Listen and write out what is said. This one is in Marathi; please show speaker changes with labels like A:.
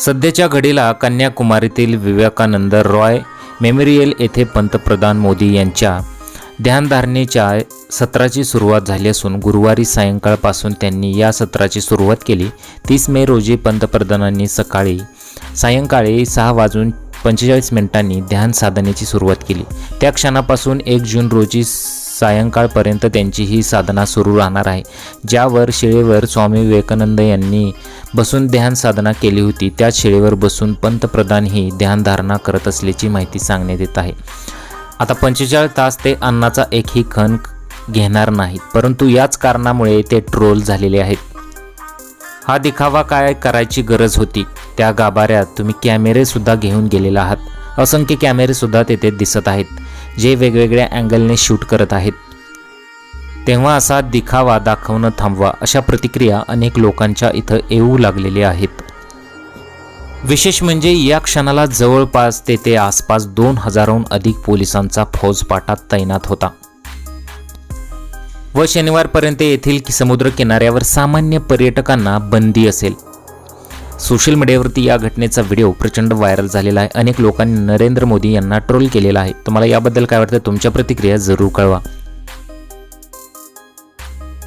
A: सध्याच्या घडीला कन्याकुमारीतील विवेकानंद रॉय मेमोरियल येथे पंतप्रधान मोदी यांच्या ध्यानधारणेच्या सत्राची सुरुवात झाली असून गुरुवारी सायंकाळपासून त्यांनी या सत्राची सुरुवात केली. तीस मे रोजी पंतप्रधानांनी सकाळी सायंकाळी सहा वाजून पंचेचाळीस मिनिटांनी ध्यान साधनेची सुरुवात केली. त्या क्षणापासून एक जून रोजी सायंकाळपर्यंत त्यांची ही साधना सुरू राहणार आहे. ज्यावर शिळेवर स्वामी विवेकानंद यांनी बसून ध्यान साधना केली होती त्या शिळेवर बसून पंतप्रधान ही ध्यानधारणा करत असल्याची माहिती सांगण्यात येत आहे. आता पंचेचाळीस तास ते अन्नाचा एकही खण घेणार नाहीत परंतु याच कारणामुळे ते ट्रोल झालेले आहेत. हा दिखावा काय करायची गरज होती? त्या गाभाऱ्यात तुम्ही कॅमेरेसुद्धा घेऊन गेलेला आहात. असंख्य कॅमेरेसुद्धा तेथे दिसत आहेत. जे वेगवेगळ्या अँगलने शूट करत आहेत. तेव्हा असा दिखावा दाखवणं थांबवा अशा प्रतिक्रिया अनेक लोकांच्या इथं येऊ लागलेल्या आहेत. विशेष म्हणजे या क्षणाला जवळपास तेथे आसपास दोन हजारहून अधिक पोलिसांचा फौजपाटा तैनात होता. व शनिवारपर्यंत येथील समुद्र किनाऱ्यावर सामान्य पर्यटकांना बंदी असेल. सोशल मीडियावरती या घटनेचा व्हिडिओ प्रचंड व्हायरल झालेला आहे. अनेक लोकांनी नरेंद्र मोदी यांना ट्रोल केलेला आहे. तुम्हाला याबद्दल काय वाटतं? तुमच्या प्रतिक्रिया जरूर कळवा.